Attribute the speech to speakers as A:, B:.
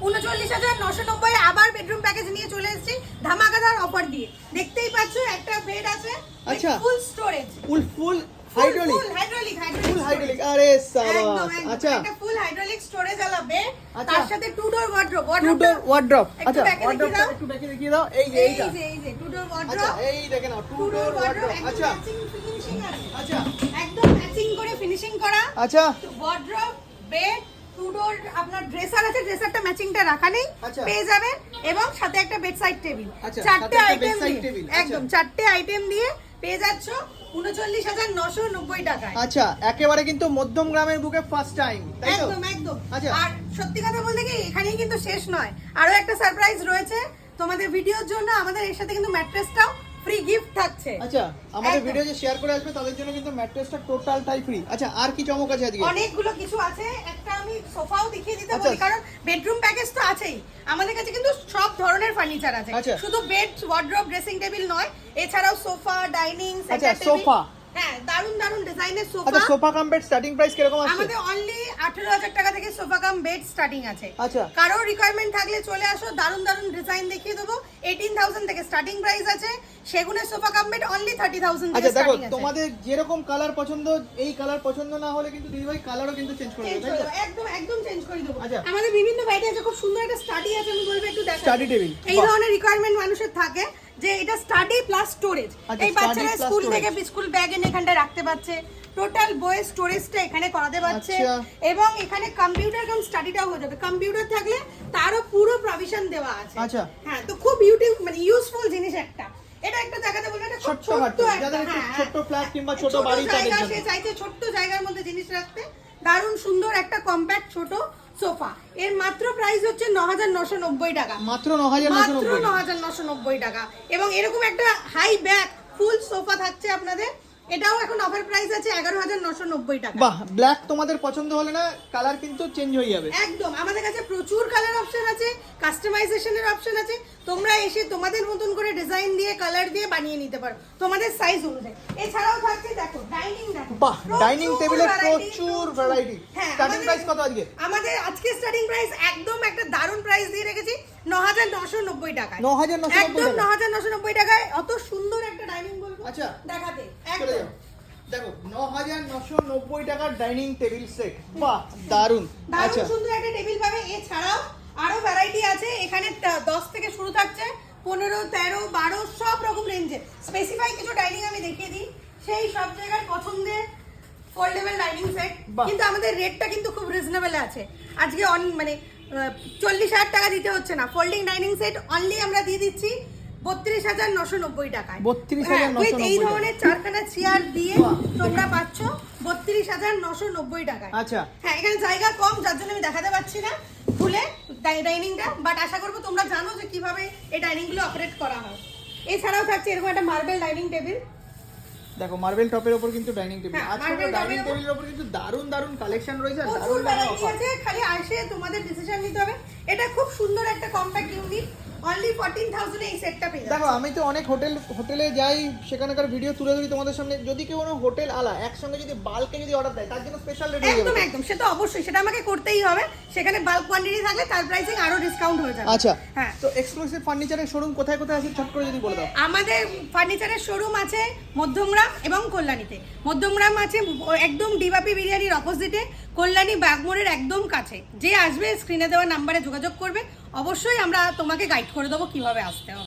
A: উনচল্লিশ হাজার নশো নব্বই আবার বেডরুম প্যাকেজ নিয়ে চলে এসেছি ধামাকাদার অফার দিয়ে। দেখতেই পাচ্ছ একটা বেড আছে
B: আচ্ছা।
A: Full storage
B: full full hydraulic
A: full hydraulic
B: full hydraulic আরে সাবাস আচ্ছা।
A: একটা ফুল হাইড্রোলিক স্টোরেজ আলা বেড
B: আচ্ছা।
A: তার সাথে two door wardrobe
B: two door wardrobe আচ্ছা
A: দাও।
B: একটু ব্যাকে দেখিয়ে দাও। এই যে এইটা।
A: এই যে টু ডোর
B: আচ্ছা
A: ওয়ার্ড্রপ
B: এই দেখে নাও two door
A: door wardrobe
B: wardrobe আচ্ছা।
A: ফিনিশিং আছে।
B: আচ্ছা।
A: একদম ম্যাচিং করে ফিনিশিং করা।
B: আচ্ছা।
A: ওয়ার্ড্রপ বেড টু ডোর আপনার ড্রেসার আছে ড্রেসারটা ম্যাচিংটা রাখা নেই
B: আচ্ছা।
A: পেয়ে যাবেন। এবং সাথে একটা টেবিল
B: আচ্ছা,
A: চারটে আইটেম
B: table, আচ্ছা।
A: একদম চারটে আইটেম দিয়ে পেয়ে যাচ্ছ উনচল্লিশ হাজার নশো নব্বই টাকায়।
B: আচ্ছা একেবারে কিন্তু মধ্যম গ্রামের বুকে ফার্স্ট টাইম
A: একদম একদম।
B: আচ্ছা।
A: আর সত্যি কথা বলতে কি এখানেই কিন্তু শেষ নয়। আরও একটা সারপ্রাইজ রয়েছে। তোমাদের ভিডিওর জন্য আমাদের এর সাথে কিন্তু ম্যাট্রেসটাও ফ্রি গিফট থাকছে।
B: আচ্ছা আমাদের ভিডিও যে শেয়ার করে আসবে তাদের জন্য কিন্তু ম্যাট্রেসটা টোটালটাই ফ্রি আচ্ছা আর কি চমক আছে আজকে
A: অনেকগুলো কিছু আছে একটা আমি সোফাও দেখিয়ে দিতে
B: আচ্ছা।
A: বলি কারণ বেডরুম প্যাকেজ তো আছেই। আমাদের কাছে কিন্তু সব ধরনের ফার্নিচার আছে।
B: আচ্ছা।
A: শুধু বেড ওয়ার্ড্রপ ড্রেসিং টেবিল নয় এছাড়াও সোফা ডাইনিং
B: আচ্ছা, sofa।
A: হ্যাঁ দারুণ দারুণ ডিজাইনের
B: আচ্ছা
A: sofa
B: sofa cum bed starting price কীরকম আছে
A: আমাদের অনলি টাকা থেকে সোফা কাম বেড স্টার্টিং আছে।
B: আচ্ছা।
A: কারও রিকোয়ারমেন্ট থাকলে চলে আসো দারুণ দারুণ ডিজাইন দেখিয়ে দেবো। থেকে স্টার্টিং প্রাইস আছে। সেগুনের sofa cum bed only thirty thousand
B: আচ্ছা দেখো তোমাদের যেরকম কালার পছন্দ এই কালার পছন্দ না হলে কিন্তু দিদিভাই কালারও কিন্তু চেঞ্জ করে দেবে তাই
A: একদম একদম চেঞ্জ করে দেবো।
B: আচ্ছা।
A: আমাদের বিভিন্ন ভ্যারাইটি আছে খুব সুন্দর একটা স্টাডি আছে আমি বলব একটু দেখো
B: Study table,
A: এই ধরনের রিকোয়ারমেন্ট মানুষের থাকে। যে এটা স্টাডি প্লাস স্টোরেজ এই বাচ্চারা স্কুল থেকে স্কুল ব্যাগ এনে এখানটায় রাখতে পারছে। টোটাল বইয়ের স্টোরেজটা এখানে করাতে পারছে।
B: আচ্ছা।
A: এবং এখানে কম্পিউটার কাম স্টাডিটাও হয়ে যাবে। কম্পিউটার থাকলে তারও পুরো প্রভিশন দেওয়া আছে।
B: আচ্ছা।
A: হ্যাঁ তো খুব ইউটিউব মানে ইউজফুল জিনিস একটা। এটা একটা দেখাতে বলব এটা হ্যাঁ,
B: ছোট্ট flat কিংবা ছোট
A: ছোট
B: বাড়ি তাদের জন্য।
A: সে চাইছে ছোট্ট জায়গার মধ্যে জিনিস রাখতে। দারুণ সুন্দর একটা কম্প্যাক্ট ছোট। সোফা। এর মাত্র প্রাইস হচ্ছে ন হাজার নশো নব্বই টাকা।
B: মাত্র ন হাজার
A: মাত্র ন হাজার নশো নব্বই টাকা। এবং এরকম একটা হাই ব্যাক ফুল সোফা থাকছে আপনাদের। এটাও এখন অফার প্রাইস আছে এগারো হাজার নশো নব্বই টাকা।
B: বাহ ব্ল্যাক তোমাদের পছন্দ হলে না কালার কিন্তু চেঞ্জ হয়ে যাবে।
A: একদম আমাদের কাছে প্রচুর কালার অপশন আছে কাস্টমাইজেশনের অপশন আছে। তোমরা এসে তোমাদের মতন করে ডিজাইন দিয়ে কালার দিয়ে বানিয়ে নিতে পারো তোমাদের সাইজ অনুযায়ী। এছাড়াও থাকছে দেখো ডাইনিং দেখো
B: বাহ ডাইনিং টেবিলে প্রচুর ভ্যারাইটি স্টার্টিং প্রাইস কত আজকে?
A: আমাদের আজকে স্টার্টিং প্রাইস একদম একটা দারুণ প্রাইস দিয়ে রেখেছি ন হাজার নশো নব্বই টাকায়।
B: 9,990
A: একদম ন
B: টাকা।
A: হাজার নশো নব্বই টাকায় অত সুন্দর একটা ডাইনিং
B: আচ্ছা।
A: দেখাতে একদম।
B: দেখো ন হাজার নশো নব্বই টাকার ডাইনিং টেবিল সেট। বাহ
A: দারুণ
B: আচ্ছা।
A: সুন্দর একটা টেবিল পাবে। এছাড়াও আরও ভ্যারাইটি আছে। এখানে দশ থেকে শুরু থাকছে। পনেরো তেরো বারো সব রকম রেঞ্জে স্পেসিফাই কিছু ডাইনিং আমি দেখিয়ে দিই। সেই সব জায়গার পছন্দের ফোল্ডেবল ডাইনিং সেট কিন্তু আমাদের রেটটা কিন্তু খুব রিজনেবল আছে। আজকে অন মানে চল্লিশ হাজার টাকা দিতে হচ্ছে না। ফোল্ডিং ডাইনিং সেট অনলি আমরা দিয়ে দিচ্ছি। বত্রিশ হাজার নশো নব্বই টাকায়।
B: 32,990
A: হ্যাঁ, এই ধরনের চারখানা চেয়ার দিয়ে তোমরা পাচ্ছ বত্রিশ হাজার নশো নব্বই টাকায়।
B: আচ্ছা।
A: হ্যাঁ এখানে জায়গা কম যার জন্য আমি দেখাতে পাচ্ছি না। খুলে ডাইনিংটা বাট আশা করব তোমরা জানো যে কীভাবে এই ডাইনিংগুলো অপারেট করা হয়। এছাড়াও থাকছে এরকম একটা মার্বেল ডাইনিং টেবিল
B: দেখো মার্বেল টপের উপর কিন্তু ডাইনিং টেবিল আজকে ডাইনিং টেবিলের উপর কিন্তু দারুণ দারুণ কালেকশন রয়েছে দারুণ
A: দারুণ
B: অফার
A: আছে খালি আসে তোমাদের ডিসিশন নিতে হবে। এটা খুব সুন্দর একটা compact unit only fourteen thousand এই সেটটা পেয়ে
B: দেখো আমি তো অনেক হোটেল হোটেলে যাই সেখানকার ভিডিও তুলে ধরি তোমাদের সামনে। যদি কেউ কোনো হোটেল আলা একসঙ্গে যদি বাল্কে যদি অর্ডার দেয় তার জন্য স্পেশাল রেট
A: একদম একদম সেটা অবশ্যই সেটা আমাকে করতেই হবে। সেখানে বাল্ক কোয়ান্টিটি থাকলে তার প্রাইসিং আরও ডিসকাউন্ট হয়ে যাবে।
B: আচ্ছা
A: হ্যাঁ।
B: তো এক্সক্লুসিভ ফার্নিচারের শোরুম কোথায় কোথায় আছে? ছোট করে যদি বলে দাও।
A: আমাদের ফার্নিচারের শোরুম আছে মধ্যমগ্রাম এবং কল্যাণীতে। মধ্যমগ্রাম আছে একদম ডিবাপি বিরিয়ানির অপোজিটে কল্যাণী বাগমোড়ের একদম কাছে। যে আসবে স্ক্রিনে দেওয়া নাম্বারে যোগাযোগ করবে। অবশ্যই আমরা তোমাকে গাইড করে দেবো কীভাবে আসতে হবে।